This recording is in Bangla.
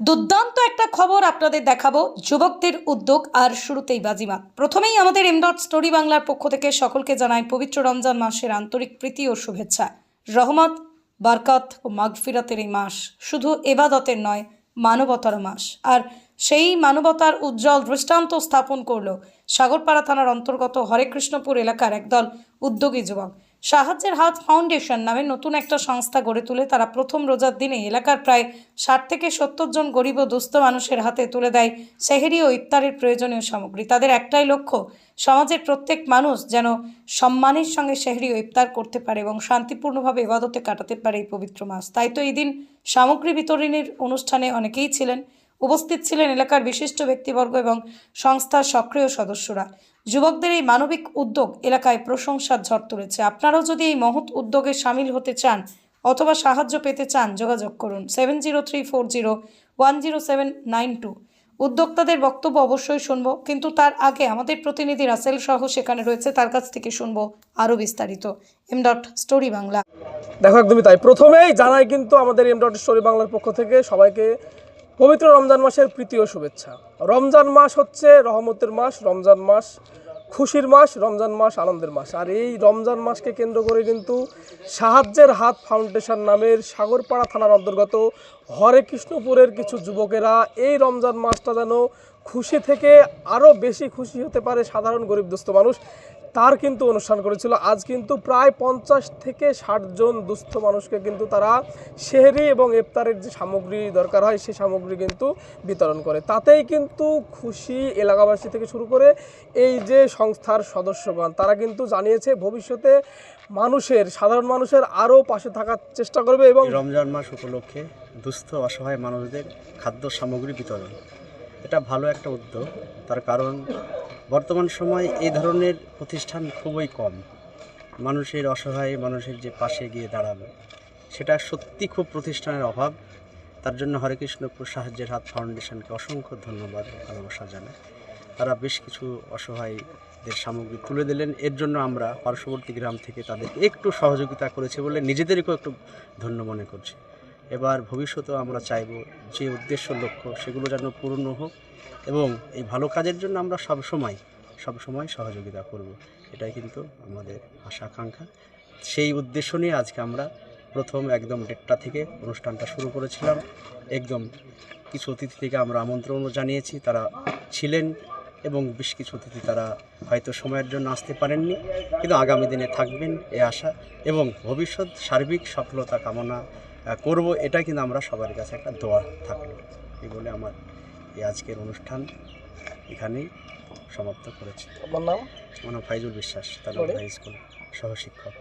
দুর্দান্ত একটা খবর আপনাদের দেখাবো। যুবকদের উদ্যোগ আর শুরুতেই বাজিমাত। প্রথমেই আমাদের এমডট স্টোরি বাংলার পক্ষ থেকে সকলকে জানাই পবিত্র রমজান মাসের আন্তরিক প্রীতি ও শুভেচ্ছা। রহমত, বারকাত ও মাগফিরাতের এই মাস শুধু এবাদতের নয়, মানবতার মাস। আর সেই মানবতার উজ্জ্বল দৃষ্টান্ত স্থাপন করল সাগরপাড়া থানার অন্তর্গত হরেকৃষ্ণপুর এলাকার একদল উদ্যোগী যুবক। সাহায্যের হাত ফাউন্ডেশন নামে নতুন একটা সংস্থা গড়ে তুলে তারা প্রথম রোজার দিনে এলাকার প্রায় ষাট থেকে সত্তর জন গরিব ও দুস্থ মানুষের হাতে তুলে দেয় সেহেরি ও ইফতারের প্রয়োজনীয় সামগ্রী। তাদের একটাই লক্ষ্য, সমাজের প্রত্যেক মানুষ যেন সম্মানের সঙ্গে সেহরি ও ইফতার করতে পারে এবং শান্তিপূর্ণভাবে ইবাদতে কাটাতে পারে এই পবিত্র মাস। তাই তো এই দিন সামগ্রী বিতরণের অনুষ্ঠানে অনেকেই ছিলেন। উপস্থিত ছিলেন এলাকার বিশিষ্ট ব্যক্তিবর্গ এবং সংস্থার সক্রিয় সদস্যরা। যুবকদের এই মানবিক উদ্যোগ এলাকায় প্রশংসার ঝড় তুলেছে। আপনারাও যদি এই মহৎ উদ্যোগে সামিল হতে চান অথবা সাহায্য পেতে চান, যোগাযোগ করুন seven zero three four zero one zero seven nine two. উদ্যোক্তাদের বক্তব্য অবশ্যই শুনব, কিন্তু তার আগে আমাদের প্রতিনিধি রাসেল সহ সেখানে রয়েছে, তার কাছ থেকে শুনব আরও বিস্তারিত। M dot story Bangla. দেখো, একদমই তাই। প্রথমেই জানাই কিন্তু আমাদের এম ডট স্টোরি বাংলার পক্ষ থেকে সবাইকে পবিত্র রমজান মাসের প্রীতীয় শুভেচ্ছা। রমজান মাস হচ্ছে রহমতের মাস, রমজান মাস খুশির মাস, রমজান মাস আনন্দের মাস। আর এই রমজান মাসকে কেন্দ্র করে কিন্তু সাহায্যের হাত ফাউন্ডেশন নামের সাগরপাড়া থানার অন্তর্গত হরে কৃষ্ণপুরের কিছু যুবকেরা এই রমজান মাসটা যেন খুশি থেকে আরও বেশি খুশি হতে পারে সাধারণ গরিব দুস্থ মানুষ। তার কিন্তু অনুষ্ঠান করেছিল। আজ কিন্তু প্রায় পঞ্চাশ থেকে ষাট জন দুস্থ মানুষকে কিন্তু তারা শেহরি এবং ইফতারের যে সামগ্রী দরকার হয় সেই সামগ্রী কিন্তু বিতরণ করে। তাতেই কিন্তু খুশি এলাকাবাসী থেকে শুরু করে এই যে সংস্থার সদস্যগণ, তারা কিন্তু জানিয়েছে ভবিষ্যতে মানুষের, সাধারণ মানুষের আরও পাশে থাকার চেষ্টা করবে এবং রমজান মাস উপলক্ষে দুস্থ অসহায় মানুষদের খাদ্য সামগ্রী বিতরণ। এটা ভালো একটা উদ্যোগ। তার কারণ, বর্তমান সময় এই ধরনের প্রতিষ্ঠান খুবই কম। মানুষের অসহায়, মানুষের যে পাশে গিয়ে দাঁড়ানো, সেটা সত্যি খুব প্রতিষ্ঠানের অভাব। তার জন্য হরেকৃষ্ণপুর সাহায্যের হাত ফাউন্ডেশনকে অসংখ্য ধন্যবাদ ভালোবাসা জানাই। তারা বেশ কিছু অসহায়দের সামগ্রী তুলে দিলেন। এর জন্য আমরা পার্শ্ববর্তী গ্রাম থেকে তাদেরকে একটু সহযোগিতা করেছে বলে নিজেদেরকেও একটু ধন্য মনে করছি। এবার ভবিষ্যতেও আমরা চাইব যে উদ্দেশ্য, লক্ষ্য সেগুলো যেন পূর্ণ হোক এবং এই ভালো কাজের জন্য আমরা সবসময় সবসময় সহযোগিতা করব। এটাই কিন্তু আমাদের আশা, আকাঙ্ক্ষা। সেই উদ্দেশ্য নিয়ে আজকে আমরা প্রথম একদম ডেটটা থেকে অনুষ্ঠানটা শুরু করেছিলাম। একদম কিছু অতিথি থেকে আমরা আমন্ত্রণও জানিয়েছি, তারা ছিলেন এবং বেশ কিছু অতিথি তারা হয়তো সময়ের জন্য আসতে পারেননি, কিন্তু আগামী দিনে থাকবেন এ আশা এবং ভবিষ্যৎ সার্বিক সফলতা কামনা করব এটা কিন্তু আমরা সবার কাছে একটা দোয়া থাকল। এই বলে আমার এই আজকের অনুষ্ঠান এখানেই সমাপ্ত করেছি। আমার নাম? আমার ফাইজুল বিশ্বাস তার হাই স্কুল সহশিক্ষক।